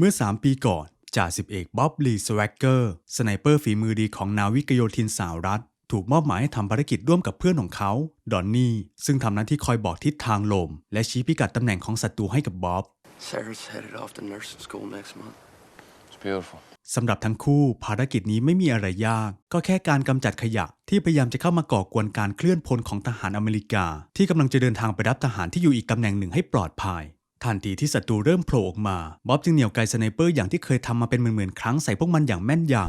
เมื่อ 3 ปีก่อนจ่าสิบเอกบ๊อบลีสแวกเกอร์สไนเปอร์ฝีมือดีของนาวิกโยธินสหรัฐ ถูกมอบหมายให้ทำภารกิจร่วมกับเพื่อนของเขาดอนนี่ซึ่งทำหน้าที่คอยบอกทิศทางลม และชี้พิกัดตำแหน่งของศัตรูให้กับบ๊อบ Sarah's headed off to nursing school next month. It's beautiful. สำหรับทั้งคู่ภารกิจนี้ไม่มีอะไรยาก ก็แค่การกำจัดขยะที่พยายามจะเข้ามาก่อกวนการเคลื่อนพลของทหารอเมริกา ที่กำลังจะเดินทางไปรับทหารที่อยู่อีกตำแหน่งหนึ่งให้ปลอดภัย ทันทีที่ศัตรูเริ่มโผล่ออกมาบ๊อบจึงเหนี่ยวไกสไนเปอร์อย่างที่เคยทำมาเป็นหมื่นๆครั้งใส่พวกมันอย่างแม่นยำ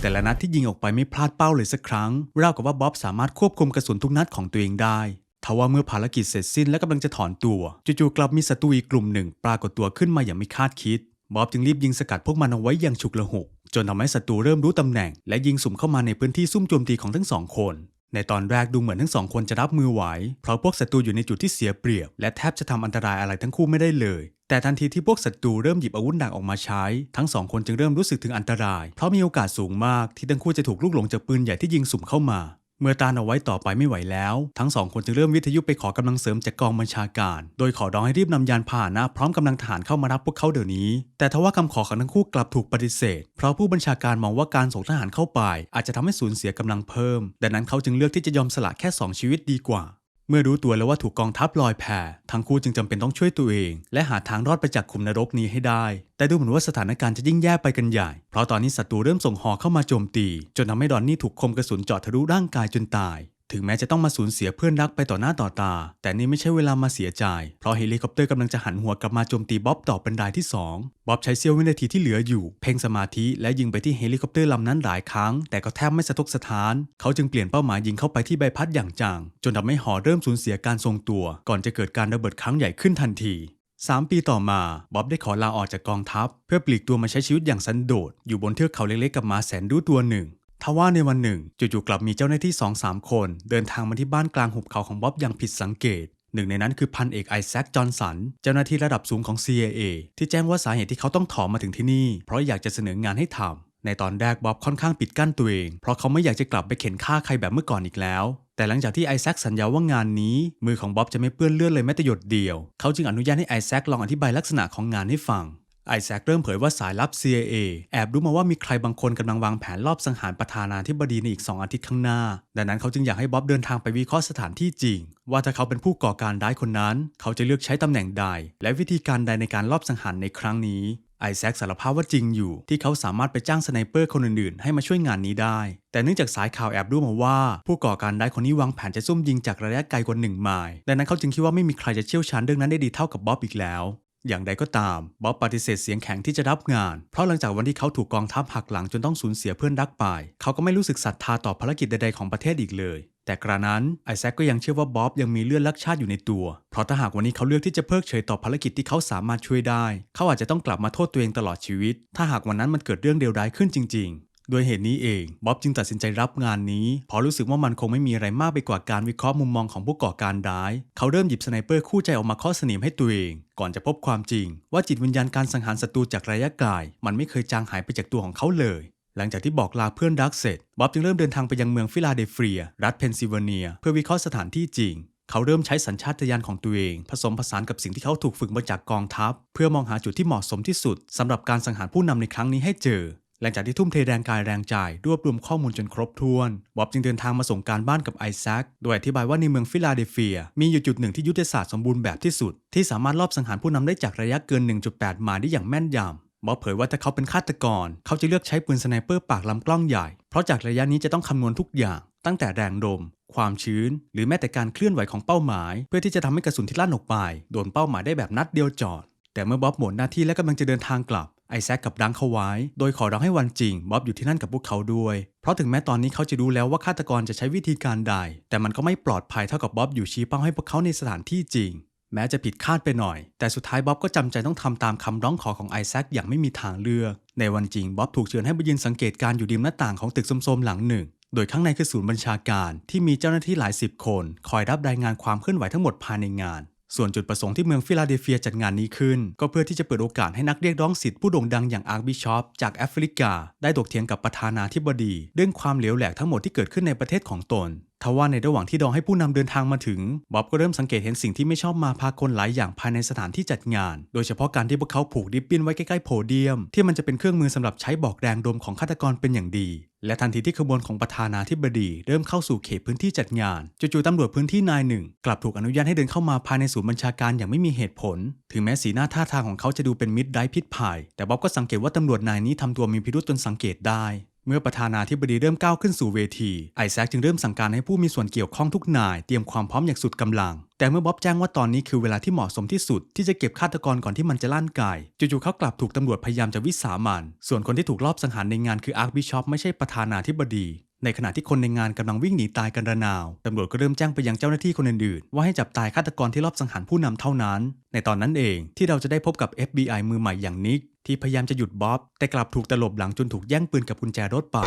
แต่ละนัดที่ยิงออกไปไม่พลาดเป้าเลยสักครั้งราวกับว่าบ๊อบสามารถควบคุมกระสุนทุกนัดของตัวเองได้ทว่าเมื่อภารกิจเสร็จสิ้นและกำลังจะถอนตัวจู่ๆกลับมีศัตรูอีกกลุ่มหนึ่ง ปรากฏตัวขึ้นมาอย่างไม่คาดคิดบ๊อบจึงรีบยิงสกัดพวกมันเอาไว้อย่างฉุกละหุกจนทำให้ศัตรูเริ่มรู้ตำแหน่ง และยิงสุ่มเข้ามาในพื้นที่ซุ่มโจมตีของทั้งสองคน ในตอนแรกดูเหมือนทั้งสองคนจะรับมือไหว เพราะพวกศัตรูอยู่ในจุดที่เสียเปรียบ และแทบจะทำอันตรายอะไรทั้งคู่ไม่ได้เลย แต่ทันทีที่พวกศัตรูเริ่มหยิบอาวุธหนักออกมาใช้ ทั้งสองคนจึงเริ่มรู้สึกถึงอันตราย เพราะมีโอกาสสูงมากที่ทั้งคู่จะถูกลูกหลงจากปืนใหญ่ที่ยิงสุ่มเข้ามา เมื่อต้านเอาไว้ต่อไปไม่ไหวแล้ว ทั้งสองคนจึงเริ่มวิทยุไปขอกำลังเสริมจากกองบัญชาการ โดยขอร้องให้รีบนำยานพาหนะพร้อมกำลังทหารเข้ามารับพวกเขาเดี๋ยวนี้ แต่ทว่าคำขอของทั้งคู่กลับถูกปฏิเสธ เพราะผู้บัญชาการมองว่าการส่งทหารเข้าไป อาจจะทำให้สูญเสียกำลังเพิ่ม ดังนั้นเขาจึงเลือกที่จะยอมสละแค่ 2 ชีวิตดีกว่า เมื่อรู้ตัวแล้วว่าถูกกองทัพลอยแพทั้งคู่จึงจำเป็นต้องช่วยตัวเอง และหาทางรอดไปจากขุมนรกนี้ให้ได้ แต่ดูเหมือนว่าสถานการณ์จะยิ่งแย่ไปกันใหญ่ เพราะตอนนี้ศัตรูเริ่มส่งหอเข้ามาโจมตี จนทำให้ดอนนี่ถูกคมกระสุนเจาะทะลุร่างกายจนตาย ถึงแม้จะต้องมาสูญเสียเพื่อนรักไปต่อหน้าต่อตา แต่นี่ไม่ใช่เวลามาเสียใจ เพราะเฮลิคอปเตอร์กำลังจะหันหัวกลับมาโจมตีบ๊อบต่อเป็นรายที่ 2 บ๊อบใช้เสี้ยววินาทีที่เหลืออยู่ เพ่งสมาธิและยิงไปที่เฮลิคอปเตอร์ลำนั้นหลายครั้ง แต่ก็แทบไม่สะทกสะท้าน เขาจึงเปลี่ยนเป้าหมายยิงเข้าไปที่ใบพัดอย่างจัง จนทำให้หอเริ่มสูญเสียการทรงตัว ก่อนจะเกิดการระเบิดครั้งใหญ่ขึ้นทันที3ปีต่อมาบ๊อบได้ขอลาออกจากกองทัพ เพื่อปลีกตัวมาใช้ชีวิตอย่างสันโดษอยู่บนเทือกเขาเล็กๆกับหมาแสนรู้ตัวหนึ่ง ทว่าในวันหนึ่งจู่ๆกลับมีเจ้าหน้าที่2-3คน เดินทางมาที่บ้านกลางหุบเขาของบ๊อบอย่างผิดสังเกตหนึ่งในนั้นคือพันเอกไอแซค จอห์นสัน เจ้าหน้าที่ระดับสูงของ CIA ที่แจ้งว่าสาเหตุที่เขาต้องถอนมาถึงที่นี่ เพราะอยากจะเสนองานให้ทำ ในตอนแรกบ๊อบค่อนข้างปิดกั้นตัวเอง เพราะเขาไม่อยากจะกลับไปเข็นฆ่าใครแบบเมื่อก่อนอีกแล้ว แต่หลังจากที่ไอแซคสัญญาว่างานนี้ มือของบ๊อบจะไม่เปื้อนเลือดเลยแม้แต่หยดเดียว เขาจึงอนุญาตให้ไอแซคลองอธิบายลักษณะของงานให้ฟัง ไอแซคเริ่มเผยว่าสายลับ CIA แอบรู้มาว่ามีใครบางคนกำลังวางแผนลอบสังหารประธานาธิบดีในอีก 2 อาทิตย์ข้างหน้า ดังนั้นเขาจึงอยากให้บ๊อบเดินทางไปวิเคราะห์สถานที่จริง ว่าถ้าเขาเป็นผู้ก่อการร้ายคนนั้น เขาจะเลือกใช้ตำแหน่งใด และวิธีการใดในการลอบสังหารในครั้งนี้ไอแซคสารภาพว่าจริงอยู่ที่เขาสามารถไปจ้างสไนเปอร์คนอื่นๆ ให้มาช่วยงานนี้ได้ แต่เนื่องจากสายข่าวแอบรู้มาว่า ผู้ก่อการร้ายคนนี้วางแผนจะซุ่มยิงจากระยะไกลกว่าหนึ่งไมล์ดังนั้นเขาจึงคิดว่าไม่มีใครจะเชี่ยวชาญเรื่องนั้นได้ดีเท่ากับบ๊อบอีกแล้ว อย่างใดก็ตามบ๊อบปฏิเสธเสียงแข็งที่จะรับงาน เพราะหลังจากวันที่เขาถูกกองทัพหักหลังจนต้องสูญเสียเพื่อนรักไป เขาก็ไม่รู้สึกศรัทธาต่อภารกิจใดๆของประเทศอีกเลย แต่กระนั้นไอแซคก็ยังเชื่อว่าบ๊อบยังมีเลือดรักชาติอยู่ในตัว เพราะถ้าหากวันนี้เขาเลือกที่จะเพิกเฉยต่อภารกิจที่เขาสามารถช่วยได้ เขาอาจจะต้องกลับมาโทษตัวเองตลอดชีวิต ถ้าหากวันนั้นมันเกิดเรื่องเลวร้ายขึ้นจริงๆ ด้วยเหตุนี้เองบ๊อบจึงตัดสินใจรับงานนี้เพราะรู้สึกว่ามันคงไม่มีอะไรมากไปกว่าการวิเคราะห์มุมมองของผู้ก่อการร้าย เขาเริ่มหยิบสไนเปอร์คู่ใจออกมาเคาะสนิมให้ตัวเอง ก่อนจะพบความจริง ว่าจิตวิญญาณการสังหารศัตรูจากระยะไกลมันไม่เคยจางหายไปจากตัวของเขาเลย หลังจากที่บอกลาเพื่อนรักเสร็จบ๊อบจึงเริ่มเดินทางไปยังเมืองฟิลาเดลเฟีย รัฐเพนซิลเวเนีย เพื่อวิเคราะห์สถานที่จริงเขาเริ่มใช้สัญชาตญาณของตัวเอง ผสมผสานกับสิ่งที่เขาถูกฝึกมาจากกองทัพ เพื่อมองหาจุดที่เหมาะสมที่สุดสำหรับการสังหารผู้นำในครั้งนี้ให้เจอ หลังจากที่ทุ่มเทแรงกายแรงใจรวบรวมข้อมูลจนครบถ้วนบ๊อบจึงเดินทางมาส่งการบ้านกับไอแซค โดยอธิบายว่าในเมืองฟิลาเดลเฟีย มีอยู่จุดหนึ่งที่ยุทธศาสตร์สมบูรณ์แบบที่สุด ที่สามารถลอบสังหารผู้นำได้จากระยะเกิน 1.8ไมล์ได้อย่างแม่นยำบ๊อบเผยว่าถ้าเขาเป็นฆาตกร เขาจะเลือกใช้ปืนสไนเปอร์ปากลำกล้องใหญ่ เพราะจากระยะนี้จะต้องคำนวณทุกอย่าง ตั้งแต่แรงลมความชื้น หรือแม้แต่การเคลื่อนไหวของเป้าหมาย เพื่อที่จะทำให้กระสุนที่ลั่นออกไปโดนเป้าหมายได้แบบนัดเดียวจอด แต่เมื่อบ๊อบหมดหน้าที่และกำลังจะเดินทางกลับ ไอแซคกับดังเขาไว้ โดยขอร้องให้วันจริงบ๊อบอยู่ที่นั่นกับพวกเขาด้วย เพราะถึงแม้ตอนนี้เขาจะรู้แล้วว่าฆาตกรจะใช้วิธีการใด แต่มันก็ไม่ปลอดภัยเท่ากับบ๊อบอยู่ชี้เป้าให้พวกเขาในสถานที่จริง แม้จะผิดคาดไปหน่อย แต่สุดท้ายบ๊อบก็จำใจต้องทำตามคำร้องขอของไอแซคอย่างไม่มีทางเลือก ในวันจริงบ๊อบถูกเชิญให้ไปยืนสังเกตการอยู่ริมหน้าต่างของตึกโทรมๆหลังหนึ่ง โดยข้างในคือศูนย์บัญชาการที่มีเจ้าหน้าที่หลายสิบคน คอยรับรายงานความเคลื่อนไหวทั้งหมดภายในงาน ส่วนจุดประสงค์ที่เมืองฟิลาเดลเฟียจัดงานนี้ขึ้น ก็เพื่อที่จะเปิดโอกาสให้นักเรียกร้องสิทธิผู้โด่งดังอย่างอาร์คบิชอปจากแอฟริกา ได้ถกเถียงกับประธานาธิบดี เรื่องความเหลวแหลกทั้งหมดที่เกิดขึ้นในประเทศของตน ทว่าในระหว่างที่รองให้ผู้นำเดินทางมาถึงบ๊อบก็เริ่มสังเกตเห็นสิ่งที่ไม่ชอบมาพากลหลายอย่างภายในสถานที่จัดงาน โดยเฉพาะการที่พวกเขาผูกริบบิ้นไว้ใกล้ๆโพเดียม ที่มันจะเป็นเครื่องมือสำหรับใช้บอกแรงดมของฆาตกรเป็นอย่างดี และทันทีที่ขบวนของประธานาธิบดี เริ่มเข้าสู่เขตพื้นที่จัดงานจู่ๆตำรวจพื้นที่นายหนึ่ง กลับถูกอนุญาตให้เดินเข้ามาภายในศูนย์บัญชาการอย่างไม่มีเหตุผล ถึงแม้สีหน้าท่าทางของเขาจะดูเป็นมิตรไร้พิษภัย แต่บ๊อบก็สังเกตว่าตำรวจนายนี้ทำตัวมีพิรุษจนสังเกตได้ เมื่อประธานาธิบดีเริ่มก้าวขึ้นสู่เวที ไอแซคจึงเริ่มสั่งการให้ผู้มีส่วนเกี่ยวข้องทุกนายเตรียมความพร้อมอย่างสุดกำลัง แต่เมื่อบ๊อบแจ้งว่าตอนนี้คือเวลาที่เหมาะสมที่สุด ที่จะเก็บฆาตกรก่อนที่มันจะลั่นไกจู่ๆเขากลับถูกตำรวจพยายามจะวิสามันส่วนคนที่ถูกลอบสังหารในงานคืออาร์คบิชอปไม่ใช่ประธานาธิบดี ในขณะที่คนในงานกำลังวิ่งหนีตายกันระนาว ตำรวจก็เริ่มแจ้งไปยังเจ้าหน้าที่คนอื่นๆ ว่าให้จับตายฆาตกรที่ลอบสังหารผู้นำเท่านั้น ในตอนนั้นเองที่เราจะได้พบกับ FBI มือใหม่อย่างนิก ที่พยายามจะหยุดบ๊อบ แต่กลับถูกตลบหลังจนถูกแย่งปืนกับกุญแจรถไป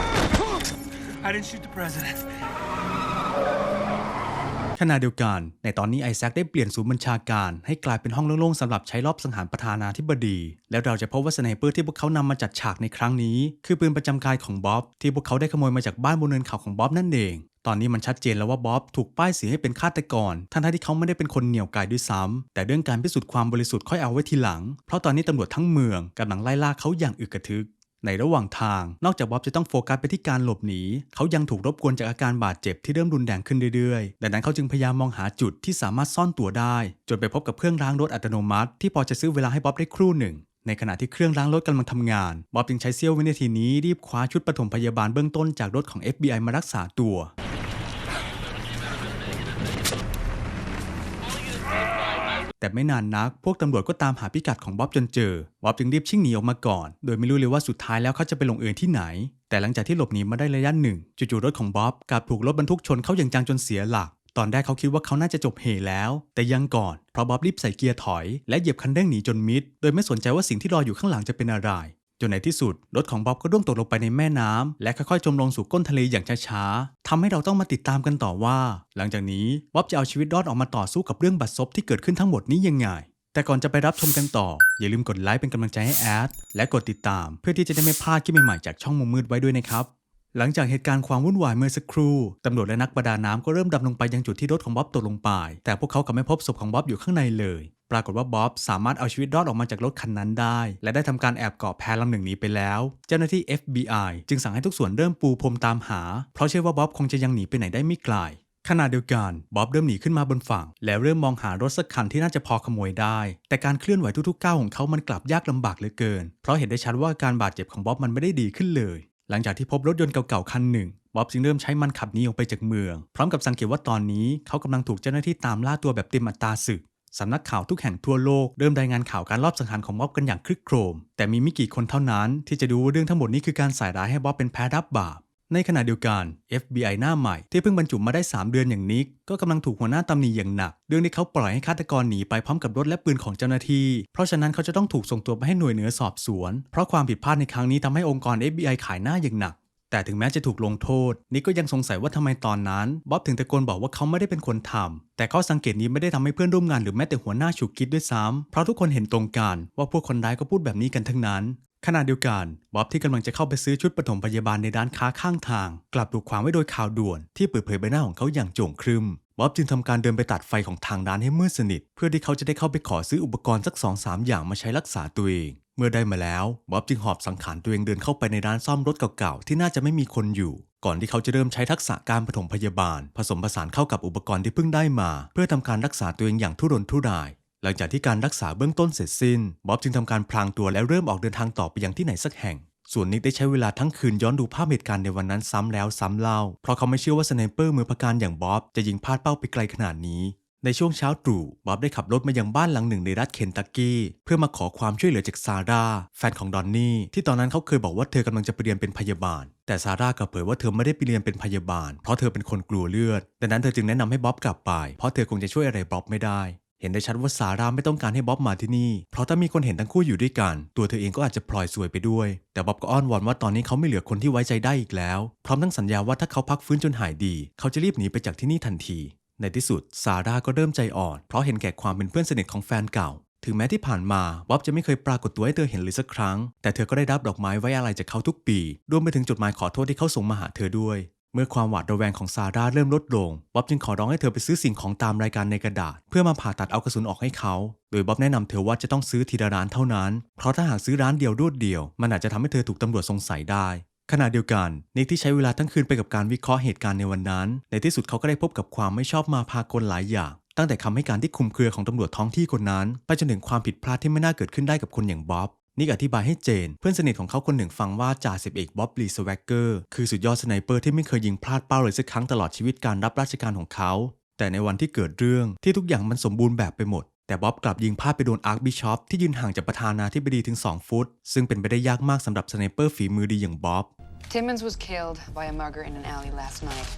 I didn't shoot the president. ขณะเดียวกัน ในตอนนี้ไอแซคได้เปลี่ยนศูนย์บัญชาการ ให้กลายเป็นห้องโล่งๆสำหรับใช้รอบสังหารประธานาธิบดี แล้วเราจะพบว่าสไนเปอร์ที่พวกเขานำมาจัดฉากในครั้งนี้ คือปืนประจำกายของบ๊อบที่พวกเขาได้ขโมยมาจากบ้านบนเนินเขาของบ๊อบนั่นเองตอนนี้มันชัดเจนแล้วว่าบ๊อบถูกป้ายสีให้เป็นฆาตกร ทั้งที่เขาไม่ได้เป็นคนเหนี่ยวไกด้วยซ้ำแต่เรื่องการพิสูจน์ความบริสุทธิ์ค่อยเอาไว้ทีหลัง เพราะตอนนี้ตำรวจทั้งเมืองกำลังไล่ล่าเขาอย่างอึกกระทึก ในระหว่างทาง นอกจากบ๊อบจะต้องโฟกัสไปที่การหลบหนี เขายังถูกรบกวนจากอาการบาดเจ็บที่เริ่มรุนแรงขึ้นเรื่อยๆ ดังนั้นเขาจึงพยายามมองหาจุดที่สามารถซ่อนตัวได้ จนไปพบกับเครื่องล้างรถอัตโนมัติ ที่พอจะซื้อเวลาให้บ๊อบได้ครู่หนึ่ง ในขณะที่เครื่องล้างรถกำลังทำงาน บ๊อบจึงใช้เซี่ยววินาทีนี้รีบคว้าชุดปฐมพยาบาลเบื้องต้นจากรถของ FBI มารักษาตัว แต่ไม่นานนักพวกตำรวจก็ตามหาพิกัดของบ๊อบจนเจอบ๊อบจึงรีบชิ่งหนีออกมาก่อน โดยไม่รู้เลยว่าสุดท้ายแล้วเขาจะไปลงเอยที่ไหน แต่หลังจากที่หลบหนีมาได้ระยะหนึ่งจู่ๆรถของบ๊อบกลับถูกรถบรรทุกชนเข้าอย่างจังจนเสียหลัก ตอนแรกเขาคิดว่าเขาน่าจะจบเหตุแล้ว แต่ยังก่อนเพราะบ๊อบรีบใส่เกียร์ถอย และเหยียบคันเร่งหนีจนมิด โดยไม่สนใจว่าสิ่งที่รออยู่ข้างหลังจะเป็นอะไร จนในที่สุด รถของบ๊อบก็ร่วงตกลงไปในแม่น้ำและค่อยๆจมลงสู่ก้นทะเลอย่างช้าๆทำให้เราต้องมาติดตามกันต่อว่า หลังจากนี้บ๊อบจะเอาชีวิตรอดออกมาต่อสู้กับเรื่องบัตรซบที่เกิดขึ้นทั้งหมดนี้ยังไง แต่ก่อนจะไปรับชมกันต่อ อย่าลืมกดไลค์เป็นกำลังใจให้แอดและกดติดตาม เพื่อที่จะได้ไม่พลาดคลิปใหม่ๆจากช่องมุมมืดไว้ด้วยนะครับ หลังจากเหตุการณ์ความวุ่นวายเมื่อสักครู่ ตำรวจและนักประดาน้ำก็เริ่มดำลงไปยังจุดที่รถของบ๊อบตกลงไป แต่พวกเขากลับไม่พบศพของบ๊อบอยู่ข้างในเลย ปรากฏว่าบ๊อบสามารถเอาชีวิตรอดออกมาจากรถคันนั้นได้ และได้ทำการแอบเกาะแพลำหนึ่งหนีไปแล้ว เจ้าหน้าที่ FBI จึงสั่งให้ทุกส่วนเริ่มปูพรมตามหา เพราะเชื่อว่าบ๊อบคงจะยังหนีไปไหนได้ไม่ไกลขณะเดียวกันบ๊อบเริ่มหนีขึ้นมาบนฝั่ง แล้วเริ่มมองหารถสักคันที่น่าจะพอขโมยได้ แต่การเคลื่อนไหวทุกๆก้าวของเขามันกลับยากลำบากเหลือเกิน เพราะเห็นได้ชัดว่าการบาดเจ็บของบ๊อบมันไม่ได้ดีขึ้นเลย หลังจากที่พบรถยนต์เก่าๆคันหนึ่งบ๊อบจึงเริ่มใช้มันขับหนีออกไปจากเมือง พร้อมกับสังเกตว่าตอนนี้เขากำลังถูกเจ้าหน้าที่ตามล่าตัวแบบเต็มอัตราศึกสำนักข่าวทุกแห่งทั่วโลกเริ่มรายงานข่าวการลอบสังหารของบ๊อบกันอย่างคลึกโครม แต่มีไม่กี่คนเท่านั้นที่จะดูว่าเรื่องทั้งหมดนี้คือการใส่ร้ายให้บ๊อบเป็นแพ้รับบาป ในขณะเดียวกัน FBI หน้าใหม่ที่เพิ่งบรรจุมาได้ 3 เดือนอย่างนิกก็กำลังถูกหัวหน้าตำหนิอย่างหนักเรื่องที่เขาปล่อยให้ฆาตกรหนีไปพร้อมกับรถและปืนของเจ้าหน้าที่ เพราะฉะนั้นเขาจะต้องถูกส่งตัวไปให้หน่วยเหนือสอบสวน เพราะความผิดพลาดในครั้งนี้ทำให้องค์กร FBI ขายหน้าอย่างหนัก แต่ถึงแม้จะถูกลงโทษ นิกก็ยังสงสัยว่าทำไมตอนนั้นบ๊อบถึงตะโกนบอกว่าเขาไม่ได้เป็นคนทำแต่ข้อสังเกตนี้ไม่ได้ทำให้เพื่อนร่วมงานหรือแม้แต่หัวหน้าฉุกคิดด้วยซ้ำเพราะทุกคนเห็นตรงกันว่าพวกคนร้ายก็พูดแบบนี้กันทั้งนั้น ขณะเดียวกันบ๊อบที่กำลังจะเข้าไปซื้อชุดปฐมพยาบาลในร้านค้าข้างทาง กลับถูกขวางไว้โดยข่าวด่วนที่เปิดเผยใบหน้าของเขาอย่างโจ่งครึมบ๊อบจึงทำการเดินไปตัดไฟของทางร้านให้มืดสนิท เพื่อที่เขาจะได้เข้าไปขอซื้ออุปกรณ์สักสองสามอย่างมาใช้รักษาตัวเอง เมื่อได้มาแล้วบ๊อบจึงหอบสังขารตัวเองเดินเข้าไปในร้านซ่อมรถเก่าๆที่น่าจะไม่มีคนอยู่ ก่อนที่เขาจะเริ่มใช้ทักษะการปฐมพยาบาล ผสมผสานเข้ากับอุปกรณ์ที่เพิ่งได้มา เพื่อทำการรักษาตัวเองอย่างทุรนทุราย หลังจากที่การรักษาเบื้องต้นเสร็จสิ้น บ๊อบจึงทำการพลางตัวและเริ่มออกเดินทางต่อไปยังที่ไหนสักแห่ง ส่วนนิกได้ใช้เวลาทั้งคืนย้อนดูภาพเหตุการณ์ในวันนั้นซ้ำแล้วซ้ำเล่า เพราะเขาไม่เชื่อว่าสไนเปอร์มือพการอย่างบ๊อบจะยิงพลาดเป้าไปไกลขนาดนี้ ในช่วงเช้าตรู่ บ๊อบได้ขับรถมายังบ้านหลังหนึ่งในรัฐเคนตักกี้ เพื่อมาขอความช่วยเหลือจากซาร่าแฟนของดอนนี่ที่ตอนนั้นเขาเคยบอกว่าเธอกำลังจะไปเรียนเป็นพยาบาล แต่ซาร่ากลับเผยว่าเธอไม่ได้ไปเรียนเป็นพยาบาล เพราะเธอเป็นคนกลัวเลือด ดังนั้นเธอจึงแนะนำให้บ๊อบกลับไป เพราะเธอคงจะช่วยอะไรบ๊อบไม่ได้ เห็นได้ชัดว่าซาร่าไม่ต้องการให้บ๊อบมาที่นี่ เพราะถ้ามีคนเห็นทั้งคู่อยู่ด้วยกัน ตัวเธอเองก็อาจจะพลอยซวยไปด้วย แต่บ๊อบก็อ้อนวอนว่าตอนนี้เขาไม่เหลือคนที่ไว้ใจได้อีกแล้ว พร้อมทั้งสัญญาว่าถ้าเขาพักฟื้นจนหายดี เขาจะรีบหนีไปจากที่นี่ทันที ในที่สุดซาร่าก็เริ่มใจอ่อน เพราะเห็นแก่ความเป็นเพื่อนสนิทของแฟนเก่า ถึงแม้ที่ผ่านมาบ๊อบจะไม่เคยปรากฏตัวให้เธอเห็นเลยสักครั้ง แต่เธอก็ได้รับดอกไม้ไว้อะไรจากเขาทุกปี รวมไปถึงจดหมายขอโทษที่เขาส่งมาหาเธอด้วย เมื่อความหวาดระแวงของซาร่าเริ่มลดลง บ๊อบจึงขอร้องให้เธอไปซื้อสิ่งของตามรายการในกระดาษ เพื่อมาผ่าตัดเอากระสุนออกให้เขา โดยบ๊อบแนะนำเธอว่าจะต้องซื้อทีละร้านเท่านั้น เพราะถ้าหากซื้อร้านเดียวรวดเดียว มันอาจจะทำให้เธอถูกตำรวจสงสัยได้ ขณะเดียวกันนิกที่ใช้เวลาทั้งคืนไปกับการวิเคราะห์เหตุการณ์ในวันนั้น ในที่สุดเขาก็ได้พบกับความไม่ชอบมาพากลหลายอย่าง ตั้งแต่คำให้การที่คุมเครือของตำรวจท้องที่คนนั้น ไปจนถึงความผิดพลาดที่ไม่น่าเกิดขึ้นได้กับคนอย่างบ๊อบ นิกอธิบายให้เจน เพื่อนสนิทของเขาคนหนึ่งฟังว่าจ่าสิบเอกบ๊อบลีสแวกเกอร์คือสุดยอดสไนเปอร์ที่ไม่เคยยิงพลาดเป้าเลยสักครั้งตลอดชีวิตการรับราชการของเขา แต่ในวันที่เกิดเรื่องที่ทุกอย่างมันสมบูรณ์แบบไปหมด แต่บ๊อบกลับยิงพลาดไปโดนอาร์คบิชอปที่ยืนห่างจากประธานาธิบดีถึง 2 ฟุต ซึ่งเป็นไปได้ยากมากสำหรับสไนเปอร์ฝีมือดีอย่างบ๊อบ Timmons was killed by a mugger in an alley last night.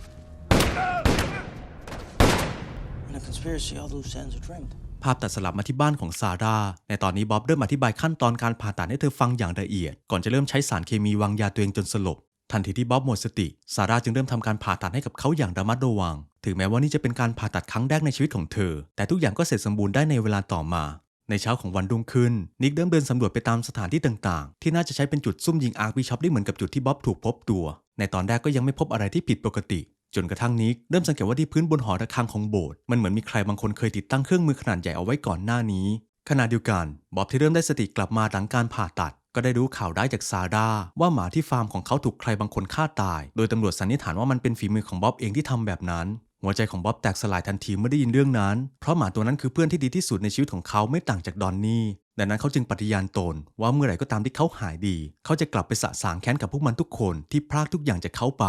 In a conspiracy, all loose ends are trimmed. ภาพตัดสลับมาที่บ้านของซาร่า ในตอนนี้บ๊อบเริ่มอธิบายขั้นตอนการผ่าตัดให้เธอฟังอย่างละเอียด ก่อนจะเริ่มใช้สารเคมีวางยาตัวเองจนสลบ ทันทีที่บ๊อบหมดสติ ซาร่าจึงเริ่มทำการผ่าตัดให้กับเขาอย่างระมัดระวัง ถึงแม้ว่านี่จะเป็นการผ่าตัดครั้งแรกในชีวิตของเธอ แต่ทุกอย่างก็เสร็จสมบูรณ์ได้ในเวลาต่อมา ในเช้าของวันรุ่งขึ้น นิกเริ่มเดินสำรวจไปตามสถานที่ต่างๆ ที่น่าจะใช้เป็นจุดซุ่มยิงอาร์คบิชอปได้เหมือนกับจุดที่บ๊อบถูกพบตัว ในตอนแรกก็ยังไม่พบอะไรที่ผิดปกติ จนกระทั่งนิกเริ่มสังเกตว่าที่พื้นบนหอระฆังของโบสถ์มันเหมือนมีใครบางคนเคยติดตั้งเครื่องมือขนาดใหญ่เอาไว้ก่อนหน้านี้ขณะเดียวกันบ๊อบที่เริ่มได้สติกลับมาหลังการผ่าตัด ก็ได้รู้ข่าวได้จากซาร่าว่าหมาที่ฟาร์มของเขาถูกใครบางคนฆ่าตาย โดยตำรวจสันนิษฐานว่ามันเป็นฝีมือของบ๊อบเองที่ทำแบบนั้น หัวใจของบ๊อบแตกสลายทันทีเมื่อได้ยินเรื่องนั้น เพราะหมาตัวนั้นคือเพื่อนที่ดีที่สุดในชีวิตของเขาไม่ต่างจากดอนนี่ดังนั้นเขาจึงปฏิญาณตน ว่าเมื่อไหร่ก็ตามที่เขาหายดี เขาจะกลับไปสะสางแค้นกับพวกมันทุกคนที่พรากทุกอย่างจากเขาไป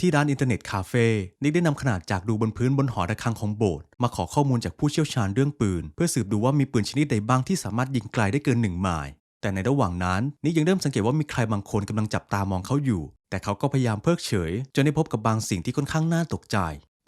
ที่ร้านอินเทอร์เน็ตคาเฟ่นิกได้นำขนาดจากดูบนพื้นบนหอระฆังของโบสถ์มาขอข้อมูลจากผู้เชี่ยวชาญเรื่องปืน เพื่อสืบดูว่ามีปืนชนิดใดบ้างที่สามารถยิงไกลได้เกินหนึ่งไมล์แต่ในระหว่างนั้นนิกยังเริ่มสังเกตว่ามีใครบางคนกำลังจับตามองเขาอยู่ แต่เขาก็พยายามเพิกเฉย จนได้พบกับบางสิ่งที่ค่อนข้างน่าตกใจ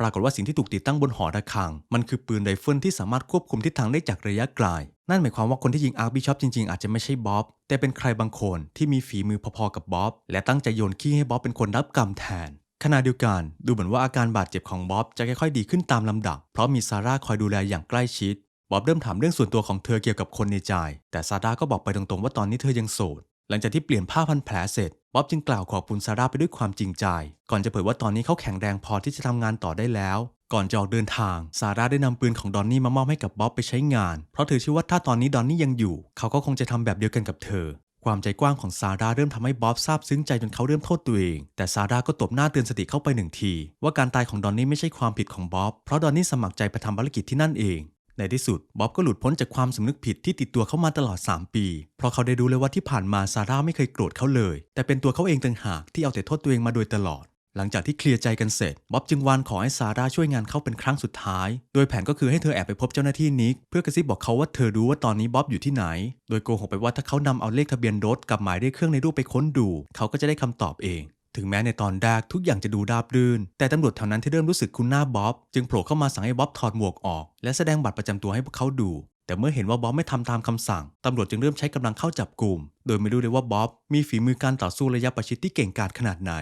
ปรากฏว่าสิ่งที่ถูกติดตั้งบนหอระฆัง มันคือปืนไรเฟิลที่สามารถควบคุมทิศทางได้จากระยะไกลนั่นหมายความว่าคนที่ยิงอาร์บิชอปจริงๆ อาจจะไม่ใช่บ๊อบ แต่เป็นใครบางคนที่มีฝีมือพอๆกับบ๊อบ และตั้งใจโยนขี้ให้บ๊อบเป็นคนรับกรรมแทน ขณะเดียวกันดูเหมือนว่าอาการบาดเจ็บของบ๊อบจะค่อยๆดีขึ้นตามลำดับ เพราะมีซาร่าคอยดูแลอย่างใกล้ชิด บ๊อบเริ่มถามเรื่องส่วนตัวของเธอเกี่ยวกับคนในใจ แต่ซาร่าก็บอกไปตรงๆว่าตอนนี้เธอยังโสด หลังจากที่เปลี่ยนผ้าพันแผลเสร็จ บ๊อบจึงกล่าวขอบคุณซาร่าไปด้วยความจริงใจ ก่อนจะเผยว่าตอนนี้เขาแข็งแรงพอที่จะทำงานต่อได้แล้ว ก่อนจะออกเดินทาง ซาร่าได้นำปืนของดอนนี่มามอบให้กับบ๊อบไปใช้งาน เพราะเธอเชื่อว่าถ้าตอนนี้ดอนนี่ยังอยู่ เขาก็คงจะทำแบบเดียวกันกับเธอ ความใจกว้างของซาร่าเริ่มทำให้บ๊อบซาบซึ้งใจจนเขาเริ่มโทษตัวเอง แต่ซาร่าก็ตบหน้าเตือนสติเข้าไปหนึ่งที ว่าการตายของดอนนี่ไม่ใช่ความผิดของบ๊อบ เพราะดอนนี่สมัครใจไปทำภารกิจที่นั่นเอง ในที่สุดบ๊อบก็หลุดพ้นจากความสำนึกผิดที่ติดตัวเขามาตลอด 3 ปี เพราะเขาได้รู้เลยว่าที่ผ่านมาซาร่าไม่เคยโกรธเขาเลย แต่เป็นตัวเขาเองต่างหากที่เอาแต่โทษตัวเองมาโดยตลอด หลังจากที่เคลียร์ใจกันเสร็จบ๊อบจึงวานขอให้ซาร่าช่วยงานเขาเป็นครั้งสุดท้าย โดยแผนก็คือให้เธอแอบไปพบเจ้าหน้าที่นิกเพื่อกระซิบบอกเขาว่าเธอรู้ว่าตอนนี้บ๊อบอยู่ที่ไหน โดยโกหกไปว่าถ้าเขานำเอาเลขทะเบียนรถกับหมายเลขเครื่องในรูปไปค้นดู เขาก็จะได้คำตอบเองถึงแม้ในตอนแรกทุกอย่างจะดูราบรื่น แต่ตำรวจแถวนั้นที่เริ่มรู้สึกคุ้นหน้าบ๊อบ จึงโผล่เข้ามาสั่งให้บ๊อบถอดหมวกออก และแสดงบัตรประจำตัวให้พวกเขาดู แต่เมื่อเห็นว่าบ๊อบไม่ทำตามคำสั่งตำรวจจึงเริ่มใช้กำลังเข้าจับกลุ่ม โดยไม่รู้เลยว่าบ๊อบมีฝีมือการต่อสู้ระยะประชิดที่เก่งกาจขนาดไหน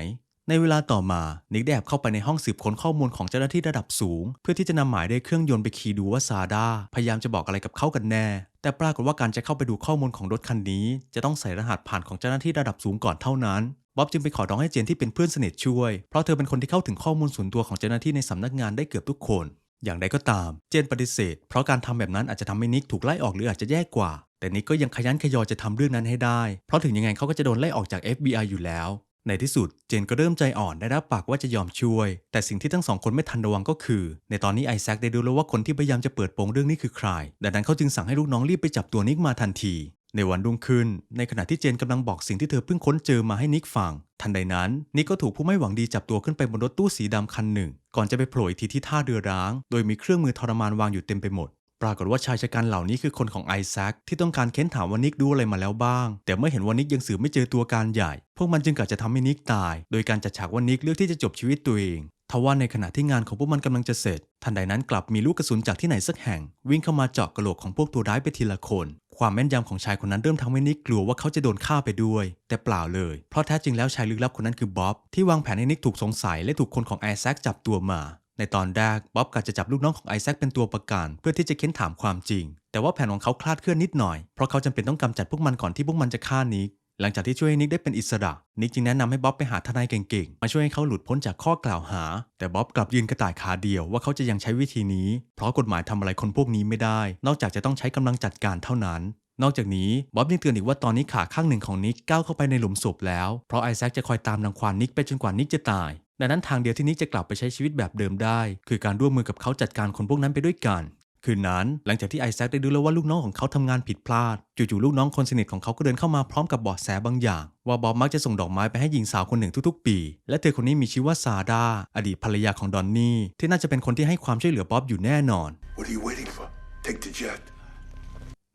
ในเวลาต่อมา นิกได้แอบเข้าไปในห้องสืบค้นข้อมูลของเจ้าหน้าที่ระดับสูง เพื่อที่จะนำหมายเลขเครื่องยนต์ไปคีย์ดูว่าซาดาพยายามจะบอกอะไรกับเขากันแน่ แต่ปรากฏว่าการจะเข้าไปดูข้อมูลของรถคันนี้ จะต้องใส่รหัสผ่านของเจ้าหน้าที่ระดับสูงก่อนเท่านั้นบ๊อบจึงไปขอร้องให้เจนที่เป็นเพื่อนสนิทช่วย เพราะเธอเป็นคนที่เข้าถึงข้อมูลส่วนตัวของเจ้าหน้าที่ในสำนักงานได้เกือบทุกคน อย่างไรก็ตาม เจนปฏิเสธ เพราะการทำแบบนั้นอาจจะทำให้นิกถูกไล่ออกหรืออาจจะแย่กว่า แต่นิกก็ยังขยันขยอจะทำเรื่องนั้นให้ได้ เพราะถึงยังไงเขาก็จะโดนไล่ออกจาก FBI อยู่แล้ว ในที่สุดเจนก็เริ่มใจอ่อนได้รับปากว่าจะยอมช่วย แต่สิ่งที่ทั้งสองคนไม่ทันระวังก็คือ ในตอนนี้ไอแซคได้รู้แล้วว่าคนที่พยายามจะเปิดโปงเรื่องนี้คือใคร ดังนั้นเขาจึงสั่งให้ลูกน้องรีบไปจับตัวนิกมาทันที ในวันรุ่งขึ้น ในขณะที่เจนกำลังบอกสิ่งที่เธอเพิ่งค้นเจอมาให้นิกฟัง ทันใดนั้นนิกก็ถูกผู้ไม่หวังดีจับตัวขึ้นไปบนรถตู้สีดำคันหนึ่ง ก่อนจะไปโผล่อีกทีที่ท่าเรือร้าง โดยมีเครื่องมือทรมานวางอยู่เต็มไปหมด ปรากฏว่าชายชะกันเหล่านี้คือคนของไอแซคที่ต้องการเค้นถามว่านิกดูอะไรมาแล้วบ้าง แต่เมื่อเห็นว่านิกยังสืบไม่เจอตัวการใหญ่ พวกมันจึงกะจะทำให้นิกตาย โดยการจัดฉากว่านิกเลือกที่จะจบชีวิตตัวเองทว่าในขณะที่งานของพวกมันกำลังจะเสร็จ ทันใดนั้นกลับมีลูกกระสุนจากที่ไหนสักแห่ง วิ่งเข้ามาเจาะกระโหลกของพวกตัวร้ายไปทีละคน ความแม่นยำของชายคนนั้นเริ่มทำให้นิกกลัวว่าเขาจะโดนฆ่าไปด้วย แต่เปล่าเลย เพราะแท้จริงแล้วชายลึกลับคนนั้นคือบ๊อบที่วางแผนให้นิกถูกสงสัยและถูกคนของไอแซคจับตัวมา ในตอนแรกบ๊อบกะจะจับลูกน้องของไอแซคเป็นตัวประกันเพื่อที่จะเค้นถามความจริง แต่ว่าแผนของเขาคลาดเคลื่อนนิดหน่อย เพราะเขาจำเป็นต้องกำจัดพวกมันก่อนที่พวกมันจะฆ่านิกหลังจากที่ช่วยให้นิกได้เป็นอิสระ นิกจึงแนะนำให้บ๊อบไปหาทนายเก่งๆ มาช่วยให้เขาหลุดพ้นจากข้อกล่าวหา แต่บ๊อบกลับยืนกระต่ายขาเดียวว่าเขาจะยังใช้วิธีนี้ เพราะกฎหมายทำอะไรคนพวกนี้ไม่ได้ นอกจากจะต้องใช้กำลังจัดการเท่านั้น นอกจากนี้บ๊อบยังเตือนอีกว่าตอนนี้ขาข้างหนึ่งของนิกก้าวเข้าไปในหลุมศพแล้ว เพราะไอแซคจะคอยตามรังควานนิกไปจนกว่านิกจะตาย ดังนั้นทางเดียวที่นิกจะกลับไปใช้ชีวิตแบบเดิมได้ คือการร่วมมือกับเขาจัดการคนพวกนั้นไปด้วยกัน คืนนั้นหลังจากที่ไอแซคได้รู้แล้วว่าลูกน้องของเขาทำงานผิดพลาด จู่ๆลูกน้องคนสนิทของเขาก็เดินเข้ามาพร้อมกับเบาะแสบางอย่าง ว่าบ๊อบมักจะส่งดอกไม้ไปให้หญิงสาวคนหนึ่งทุกๆ ปี และเธอคนนี้มีชื่อว่าซาดาอดีตภรรยาของดอนนี่ที่น่าจะเป็นคนที่ให้ความช่วยเหลือบ๊อบอยู่แน่นอน What are you waiting for? Take the jet.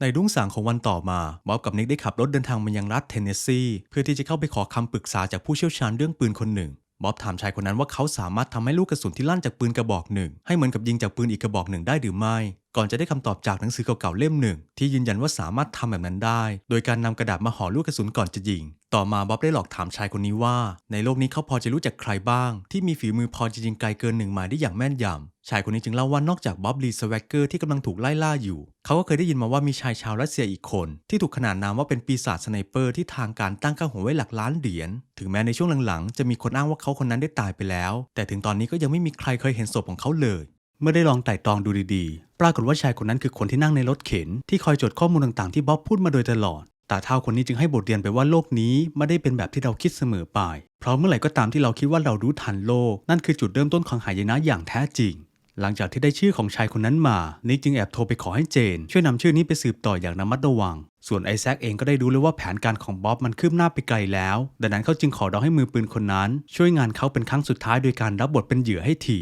ในรุ่งสางของวันต่อมาบ๊อบกับนิกได้ขับรถเดินทางมายังรัฐเทนเนสซีเพื่อที่จะเข้าไปขอคำปรึกษาจากผู้เชี่ยวชาญเรื่องปืนคนหนึ่ง บ๊อบถามชายคนนั้นว่าเขาสามารถทำให้ลูกกระสุนที่ลั่นจากปืนกระบอกหนึ่งให้เหมือนกับยิงจากปืนอีกกระบอกหนึ่งได้หรือไม่ ก่อนจะได้คำตอบจากหนังสือเก่าๆเล่มหนึ่งที่ยืนยันว่าสามารถทำแบบนั้นได้ โดยการนำกระดาษมาห่อลูกกระสุนก่อนจะยิง ต่อมาบ๊อบได้หลอกถามชายคนนี้ว่า ในโลกนี้เขาพอจะรู้จักใครบ้าง ที่มีฝีมือพอจะยิงไกลเกินหนึ่งหมายได้อย่างแม่นยำชายคนนี้จึงเล่าว่านอกจากบ๊อบลีสแวกเกอร์ที่กำลังถูกไล่ล่าอยู่ เขาก็เคยได้ยินมาว่ามีชายชาวรัสเซียอีกคน ที่ถูกขนานนามว่าเป็นปีศาจสไนเปอร์ที่ทางการตั้งค่าหัวไว้หลักล้านเหรียญถึงแม้ในช่วงหลังๆ จะมีคนอ้างว่าเขาคนนั้นได้ตายไปแล้ว แต่ถึงตอนนี้ก็ยังไม่มีใครเคยเห็นศพของเขาเลยเมื่อได้ลองไต่ตองดูดีๆ ปรากฏว่าชายคนนั้นคือคนที่นั่งในรถเข็น ที่คอยจดข้อมูลต่างๆที่บ๊อบพูดมาโดยตลอด ตาเท่าคนนี้จึงให้บทเรียนไปว่าโลกนี้ไม่ได้เป็นแบบที่เราคิดเสมอไป เพราะเมื่อไหร่ก็ตามที่เราคิดว่าเรารู้ทันโลก นั่นคือจุดเริ่มต้นของหายนะอย่างแท้จริง หลังจากที่ได้ชื่อของชายคนนั้นมา นิกจึงแอบโทรไปขอให้เจน ช่วยนำชื่อนี้ไปสืบต่ออย่างระมัดระวัง ส่วนไอแซคเองก็ได้รู้เลยว่าแผนการของบ๊อบมันคืบหน้าไปไกลแล้ว ดังนั้นเขาจึงขอร้องให้มือปืนคนนั้น ช่วยงานเขาเป็นครั้งสุดท้ายโดยการรับบทเป็นเหยื่อให้ที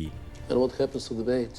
And what happens to the bait?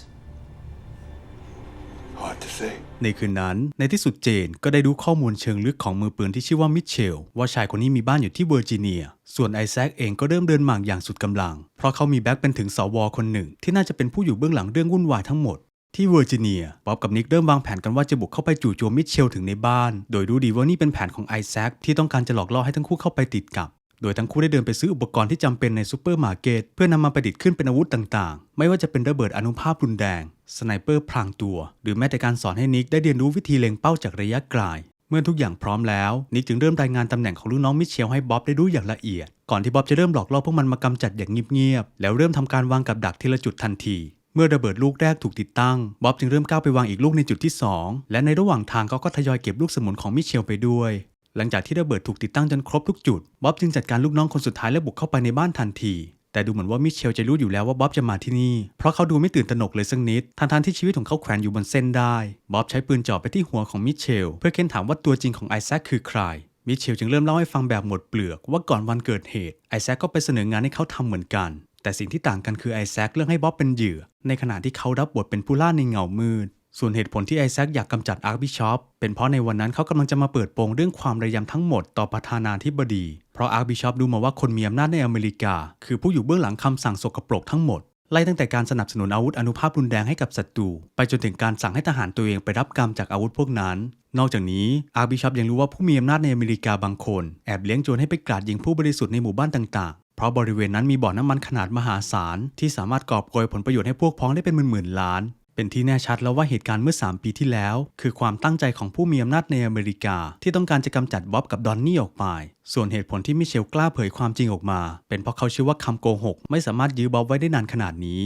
Hard to say. ในคืนนั้น ในที่สุดเจนก็ได้รู้ข้อมูลเชิงลึกของมือปืนที่ชื่อว่ามิเชล ว่าชายคนนี้มีบ้านอยู่ที่เวอร์จิเนีย ส่วนไอแซคเองก็เริ่มเดินหมากอย่างสุดกำลัง เพราะเขามีแบ็คเป็นถึงสวคนหนึ่ง ที่น่าจะเป็นผู้อยู่เบื้องหลังเรื่องวุ่นวายทั้งหมดที่เวอร์จิเนียบ๊อบกับนิกเริ่มวางแผนกันว่าจะบุกเข้าไปจู่โจมมิเชลถึงในบ้าน โดยรู้ดีว่านี่เป็นแผนของไอแซคที่ต้องการจะหลอกล่อให้ทั้งคู่เข้าไปติดกับ โดยทั้งคู่ได้เดินไปซื้ออุปกรณ์ที่จำเป็นในซูเปอร์มาร์เก็ตเพื่อนำมาประดิษฐ์ขึ้นเป็นอาวุธต่างๆ ไม่ว่าจะเป็นระเบิดอนุภาพรุนแรงสไนเปอร์พรางตัว หรือแม้แต่การสอนให้นิกได้เรียนรู้วิธีเล็งเป้าจากระยะไกลเมื่อทุกอย่างพร้อมแล้ว นิกจึงเริ่มรายงานตำแหน่งของลูกน้องมิเชลให้บ๊อบได้รู้อย่างละเอียด ก่อนที่บ๊อบจะเริ่มหลอกล่อพวกมันมากำจัดอย่างเงียบๆ แล้วเริ่มทำการวางกับดักทีละจุดทันที เมื่อระเบิดลูกแรกถูกติดตั้ง บ๊อบจึงเริ่มก้าวไปวางอีกลูกในจุดที่สองและในระหว่างทางเขาก็ทยอยเก็บลูกสมุนของมิเชลไปด้วย หลังจากที่ระเบิดถูกติดตั้งจนครบทุกจุดบ๊อบจึงจัดการลูกน้องคนสุดท้ายและบุกเข้าไปในบ้านทันที แต่ดูเหมือนว่ามิเชลจะรู้อยู่แล้วว่าบ๊อบจะมาที่นี่ เพราะเขาดูไม่ตื่นตระหนกเลยสักนิดทั้งๆที่ชีวิตของเขาแขวนอยู่บนเส้นได้บ๊อบใช้ปืนจ่อไปที่หัวของมิเชลเพื่อเค้นถามว่าตัวจริงของไอแซคคือใครมิเชลจึงเริ่มเล่าให้ฟังแบบหมดเปลือกว่าก่อนวันเกิดเหตุไอแซคก็ไปเสนองานให้เขาทำเหมือนกัน แต่สิ่งที่ต่างกันคือไอแซคเลือกให้บ๊อบเป็นเหยื่อ ในขณะที่เขารับบทเป็นผู้ล่าในเงามืด ส่วนเหตุผลที่ไอแซคอยากกำจัดอาร์บิชอปเป็นเพราะในวันนั้นเขากำลังจะมาเปิดโปงเรื่องความระยำทั้งหมดต่อประธานาธิบดี เพราะอาร์บิชอปดูมาว่าคนมีอำนาจในอเมริกา คือผู้อยู่เบื้องหลังคำสั่งสกปรกทั้งหมดไล่ตั้งแต่การสนับสนุนอาวุธอนุภาพรุนแรงให้กับศัตรูไปจนถึงการสั่งให้ทหารตัวเองไปรับกรรมจากอาวุธพวกนั้น นอกจากนี้อาร์บิชอปยังรู้ว่าผู้มีอำนาจในอเมริกาบางคน แอบเลี้ยงโจรให้ไปกราดยิงผู้บริสุทธิ์ในหมู่บ้านต่างๆ เพราะบริเวณนั้นมีบ่อน้ำมันขนาดมหาศาลที่สามารถกอบโกยผลประโยชน์ให้พวกพ้องได้เป็นหมื่นๆล้าน เป็นที่แน่ชัดแล้วว่าเหตุการณ์เมื่อ 3 ปีที่แล้ว คือความตั้งใจของผู้มีอำนาจในอเมริกา ที่ต้องการจะกำจัดบ๊อบกับดอนนี่ออกไป ส่วนเหตุผลที่มิเชลกล้าเผยความจริงออกมา เป็นเพราะเขาเชื่อว่าคำโกหก ไม่สามารถยื้อบ๊อบไว้ได้นานขนาดนี้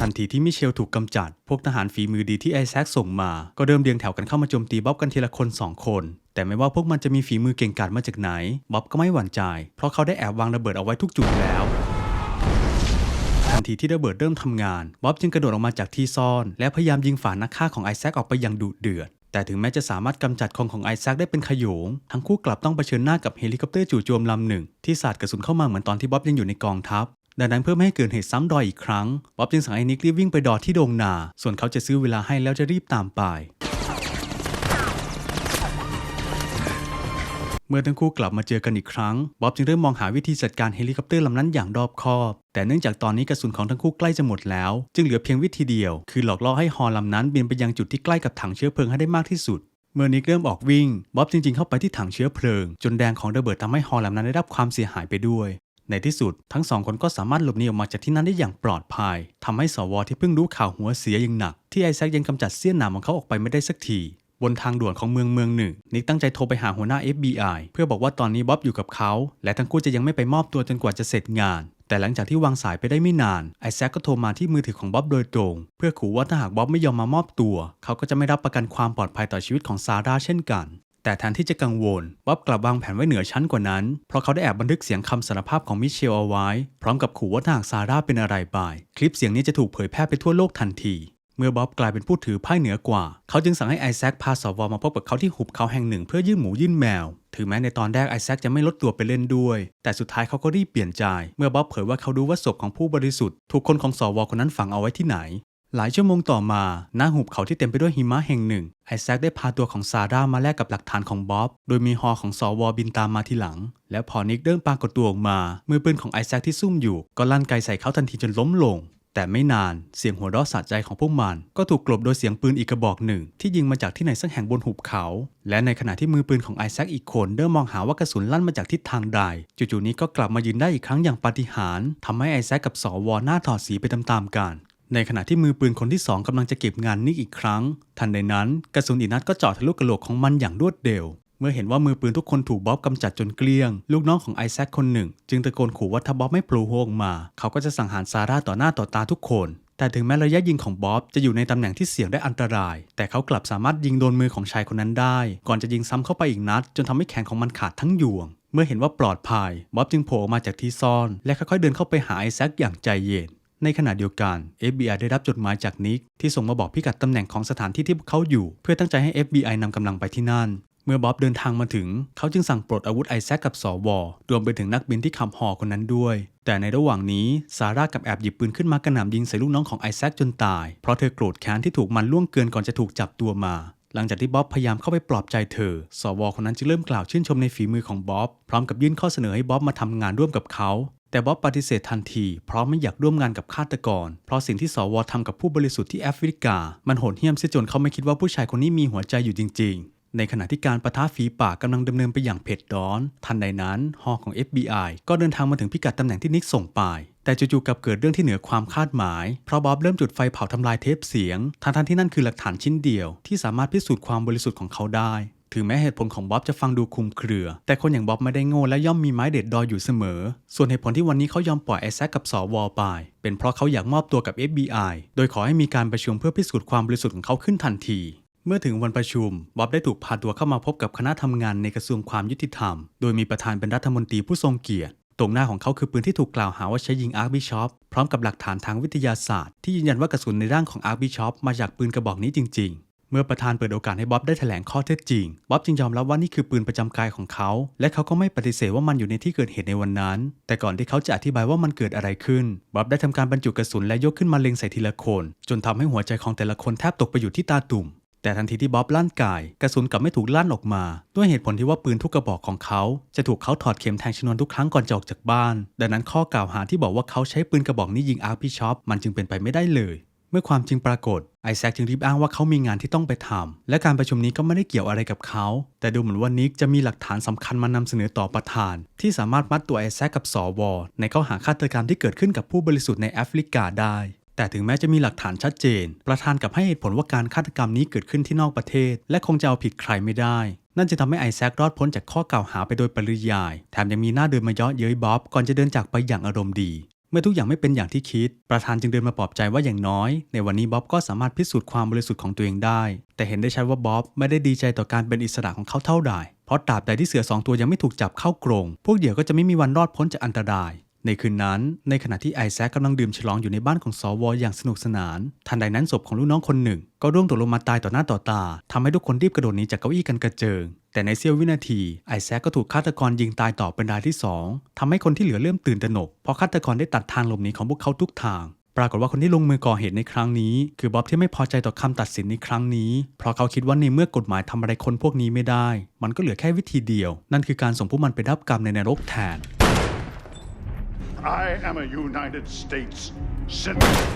ทันทีที่มิเชลถูกกำจัด พวกทหารฝีมือดีที่ไอแซคส่งมา ก็เริ่มเรียงแถวกันเข้ามาโจมตีบ๊อบกันทีละคน 2 คน แต่ไม่ว่าพวกมันจะมีฝีมือเก่งกาจมาจากไหน บ๊อบก็ไม่หวั่นใจ เพราะเขาได้แอบวางระเบิดเอาไว้ทุกจุดแล้ว ทันทีที่ระเบิดเริ่มทำงานบ๊อบจึงกระโดดออกมาจากที่ซ่อน และพยายามยิงฝ่านักฆ่าของไอแซคออกไปอย่างดุเดือดแต่ถึงแม้จะสามารถกำจัดคนของไอแซคได้เป็นขโยง ทั้งคู่กลับต้องเผชิญหน้ากับเฮลิคอปเตอร์จู่โจมลำหนึ่ง ที่สาดกระสุนเข้ามาเหมือนตอนที่บ๊อบยังอยู่ในกองทัพ ดังนั้นเพื่อไม่ให้เกิดเหตุซ้ำรอยอีกครั้ง บ๊อบจึงสั่งให้นิกรีบวิ่งไปดอที่โดงนา ส่วนเขาจะซื้อเวลาให้แล้วจะรีบตามไป เมื่อทั้งคู่กลับมาเจอกันอีกครั้งบ๊อบจึงเริ่มมองหาวิธีจัดการเฮลิคอปเตอร์ลำนั้นอย่างรอบคอบ แต่เนื่องจากตอนนี้กระสุนของทั้งคู่ใกล้จะหมดแล้ว จึงเหลือเพียงวิธีเดียว คือหลอกล่อให้ฮอลำนั้นบินไปยังจุดที่ใกล้กับถังเชื้อเพลิงให้ได้มากที่สุด เมื่อนิกเริ่มออกวิ่งบ๊อบจริงๆเข้าไปที่ถังเชื้อเพลิง จนแดงของระเบิดทำให้ฮอลำนั้นได้รับความเสียหายไปด้วย ในที่สุด ทั้งสองคนก็สามารถหลบหนีออกมาจากที่นั่นได้อย่างปลอดภัยทำให้สวที่เพิ่งรู้ข่าวหัวเสียอย่างหนัก ที่ไอแซคยังกำจัดเสี้ยนหนามของเขาออกไปไม่ได้สักที บนทางด่วนของเมืองเมืองหนึ่ง นิกตั้งใจโทรไปหาหัวหน้า FBI เพื่อบอกว่าตอนนี้บ๊อบอยู่กับเขา และทั้งคู่จะยังไม่ไปมอบตัวจนกว่าจะเสร็จงาน แต่หลังจากที่วางสายไปได้ไม่นานไอแซคก็โทรมาที่มือถือของบ๊อบโดยตรง เพื่อขู่ว่าถ้าหากบ๊อบไม่ยอมมามอบตัว เขาก็จะไม่รับประกันความปลอดภัยต่อชีวิตของซาร่าเช่นกันแต่แทนที่จะกังวลบ๊อบกลับวางแผนไว้เหนือชั้นกว่านั้น เพราะเขาได้แอบบันทึกเสียงคำสารภาพของมิเชลเอาไว้ พร้อมกับขู่ว่าถ้าหากซาร่าเป็นอะไรไป คลิปเสียงนี้จะถูกเผยแพร่ไปทั่วโลกทันที เมื่อบ๊อบกลายเป็นผู้ถือไพ่เหนือกว่า เขาจึงสั่งให้ไอแซคพาสวมาพบกับเขาที่หุบเขาแห่งหนึ่งเพื่อยื่นหมูยื่นแมว ถึงแม้ในตอนแรกไอแซคจะไม่ลดตัวไปเล่นด้วย แต่สุดท้ายเขาก็รีบเปลี่ยนใจ เมื่อบ๊อบเผยว่าเขารู้ว่าศพของผู้บริสุทธิ์ถูกคนของสวคนนั้นฝังเอาไว้ที่ไหน หลายชั่วโมงต่อมาหน้าหุบเขาที่เต็มไปด้วยหิมะแห่งหนึ่งไอแซคได้พาตัวของซาร่ามาแลกกับหลักฐานของบ๊อบโดยมีฮอของสวบินตามมาทีหลัง และพอนิกเริ่มปรากฏตัวออกมามือปืนของไอแซคที่ซุ่มอยู่ก็ลั่นไกใส่เขาทันทีจนล้มลง แต่ไม่นานเสียงหัวเราะสะใจของพวกมัน ก็ถูกกลบโดยเสียงปืนอีกกระบอกหนึ่ง ที่ยิงมาจากที่ไหนสักแห่งบนหุบเขา และในขณะที่มือปืนของไอแซคอีกคนเริ่มมองหาว่ากระสุนลั่นมาจากทิศทางใด จู่ๆนี้ก็กลับมายืนได้อีกครั้งอย่างปาฏิหาริย์ทำให้ไอแซคกับสวหน้าถอดสีไปตามๆกันในขณะที่มือปืนคนที่สองกำลังจะเก็บงานนิกอีกครั้ง ทันใดนั้น กระสุนอีกนัดก็เจาะทะลุกระโหลกของมันอย่างรวดเร็ว เมื่อเห็นว่ามือปืนทุกคนถูกบ๊อบกำจัดจนเกลี้ยง ลูกน้องของไอแซคคนหนึ่ง จึงตะโกนขู่ว่าถ้าบ๊อบไม่โผล่หัวออกมา เขาก็จะสังหารซาร่าต่อหน้าต่อตาทุกคน แต่ถึงแม้ระยะยิงของบ๊อบจะอยู่ในตำแหน่งที่เสี่ยงได้อันตราย แต่เขากลับสามารถยิงโดนมือของชายคนนั้นได้ ก่อนจะยิงซ้ำเข้าไปอีกนัด จนทำให้แขนของมันขาดทั้งยวงเมื่อเห็นว่าปลอดภัยบ๊อบจึงโผล่ออกมาจากที่ซ่อน และค่อยๆเดินเข้าไปหาไอแซคอย่างใจเย็น ในขณะเดียวกัน FBI ได้รับจดหมายจากนิกที่ส่งมาบอกพิกัดตำแหน่งของสถานที่ที่เขาอยู่ เพื่อตั้งใจให้ FBI นำกำลังไปที่นั่น เมื่อบ๊อบเดินทางมาถึง เขาจึงสั่งปลดอาวุธไอแซคกับสวรวมไปถึงนักบินที่ขับหอคนนั้นด้วย แต่ในระหว่างนี้ซาร่ากับแอบหยิบปืนขึ้นมากระหน่ำยิงใส่ลูกน้องของไอแซคจนตาย เพราะเธอโกรธแค้นที่ถูกมันล่วงเกินก่อนจะถูกจับตัวมาหลังจากที่บ๊อบพยายามเข้าไปปลอบใจเธอ สวคนนั้นจึงเริ่มกล่าวชื่นชมในฝีมือของบ๊อบ พร้อมกับยื่นข้อเสนอให้บ๊อบมาทำงานร่วมกับเขา แต่บ๊อบปฏิเสธทันที เพราะไม่อยากร่วมงานกับฆาตกร เพราะสิ่งที่สวทำกับผู้บริสุทธิ์ที่แอฟริกา มันโหดเหี้ยมเสียจนเขาไม่คิดว่าผู้ชายคนนี้มีหัวใจอยู่จริง ๆ ในขณะที่การประทะฝีปากกำลังดำเนินไปอย่างเผ็ดร้อน ทันใดนั้นฮอของ FBI ก็เดินทางมาถึงพิกัดตำแหน่งที่นิกส่งไป แต่จู่ๆกับเกิดเรื่องที่เหนือความคาดหมาย เพราะบ๊อบเริ่มจุดไฟเผาทำลายเทปเสียงทั้งๆที่นั่นคือหลักฐานชิ้นเดียว ที่สามารถพิสูจน์ความบริสุทธิ์ของเขาได้ ถึงแม้เหตุผลของบ๊อบจะฟังดูคุมเครือ แต่คนอย่างบ๊อบไม่ได้โง่และย่อมมีไม้เด็ดดอยอยู่เสมอ ส่วนเหตุผลที่วันนี้เขายอมปล่อยไอแซคกับสวไป เป็นเพราะเขาอยากมอบตัวกับ FBI โดยขอให้มีการประชุมเพื่อพิสูจน์ความบริสุทธิ์ของเขาขึ้นทันที เมื่อถึงวันประชุมบ๊อบได้ถูกพาตัวเข้ามาพบกับคณะทำงานในกระทรวงความยุติธรรม โดยมีประธานเป็นรัฐมนตรีผู้ทรงเกียรติ ตรงหน้าของเขาคือปืนที่ถูกกล่าวหาว่าใช้ยิงอาร์คบิชอปพร้อมกับหลักฐานทางวิทยาศาสตร์ที่ยืนยันว่ากระสุนในร่างของอาร์คบิชอปมาจากปืนกระบอกนี้จริง ๆ เมื่อประธานเปิดโอกาสให้บ๊อบได้แถลงข้อเท็จจริงบ๊อบจึงยอมรับว่านี่คือปืนประจำกายของเขา และเขาก็ไม่ปฏิเสธว่ามันอยู่ในที่เกิดเหตุในวันนั้น แต่ก่อนที่เขาจะอธิบายว่ามันเกิดอะไรขึ้นบ๊อบได้ทำการบรรจุกระสุนและยกขึ้นมาเล็งใส่ทีละคน จนทำให้หัวใจของแต่ละคนแทบตกไปอยู่ที่ตาตุ่ม แต่ทันทีที่บ๊อบลั่นกาย กระสุนกลับไม่ถูกลั่นออกมา ด้วยเหตุผลที่ว่าปืนทุกกระบอกของเขา จะถูกเขาถอดเข็มแทงชนวนทุกครั้งก่อนจะออกจากบ้าน ดังนั้นข้อกล่าวหาที่บอกว่าเขาใช้ปืนกระบอกนี้ยิงอาร์พีชอปมันจึงเป็นไปไม่ได้เลยเมื่อความจริงปรากฏ ไอแซคจึงรีบอ้างว่าเขามีงานที่ต้องไปทำและการประชุมนี้ก็ไม่ได้เกี่ยวอะไรกับเขา แต่ดูเหมือนว่านิกจะมีหลักฐานสำคัญมานำเสนอต่อประธาน ที่สามารถมัดตัวไอแซคกับสวอในข้อหาฆาตกรรมที่เกิดขึ้นกับผู้บริสุทธิ์ในแอฟริกาได้ แต่ถึงแม้จะมีหลักฐานชัดเจน ประธานกับให้เหตุผลว่าการฆาตกรรมนี้เกิดขึ้นที่นอกประเทศ และคงจะเอาผิดใครไม่ได้ นั่นจะทำให้ไอแซครอดพ้นจากข้อกล่าวหาไปโดยปริยาย แถมยังมีหน้าเดินมาเยาะเย้ยบ๊อบก่อนจะเดินจากไปอย่างอารมณ์ดี เมื่อทุกอย่างไม่เป็นอย่างที่คิด ประธานจึงเดินมาปลอบใจว่าอย่างน้อย ในวันนี้บ๊อบก็สามารถพิสูจน์ความบริสุทธิ์ของตัวเองได้ แต่เห็นได้ชัดว่าบ๊อบไม่ได้ดีใจต่อการเป็นอิสระของเขาเท่าใดเพราะตราบใดที่เสือสองตัวยังไม่ถูกจับเข้ากรงพวกเหยื่อก็จะไม่มีวันรอดพ้นจากอันตราย ในคืนนั้น ในขณะที่ไอแซคกำลังดื่มฉลองอยู่ในบ้านของสวอย่างสนุกสนาน ทันใดนั้นศพของลูกน้องคนหนึ่ง ก็ร่วงตกลงมาตายต่อหน้าต่อตาทำให้ทุกคนรีบกระโดดหนีจากเก้าอี้กันกระเจิง แต่ในเสี้ยววินาที ไอแซคก็ถูกฆาตกรยิงตายต่อเป็นรายที่สองทำให้คนที่เหลือเริ่มตื่นตระหนก เพราะฆาตกรได้ตัดทางหลบหนีของพวกเขาทุกทาง ปรากฏว่าคนที่ลงมือก่อเหตุในครั้งนี้ คือบ๊อบที่ไม่พอใจต่อคำตัดสินในครั้งนี้ เพราะเขาคิดว่าในเมื่อกฎหมายทำอะไรคนพวกนี้ไม่ได้ มันก็เหลือแค่วิธีเดียว นั่นคือการส่งพวกมันไปรับกรรมในนรกแทน I am a United States citizen.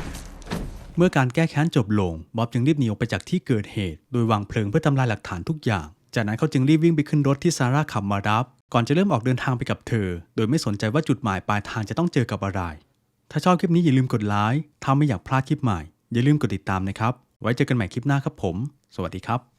เมื่อการแก้แค้นจบลง บ๊อบจึงรีบหนีออกไปจากที่เกิดเหตุ โดยวางเพลิงเพื่อทำลายหลักฐานทุกอย่าง จากนั้นเขาจึงรีบวิ่งไปขึ้นรถที่ซาร่าขับมารับ ก่อนจะเริ่มออกเดินทางไปกับเธอ โดยไม่สนใจว่าจุดหมายปลายทางจะต้องเจอกับอะไร ถ้าชอบคลิปนี้อย่าลืมกดไลค์ ถ้าไม่อยากพลาดคลิปใหม่ อย่าลืมกดติดตามนะครับ ไว้เจอกันใหม่คลิปหน้าครับผม สวัสดีครับ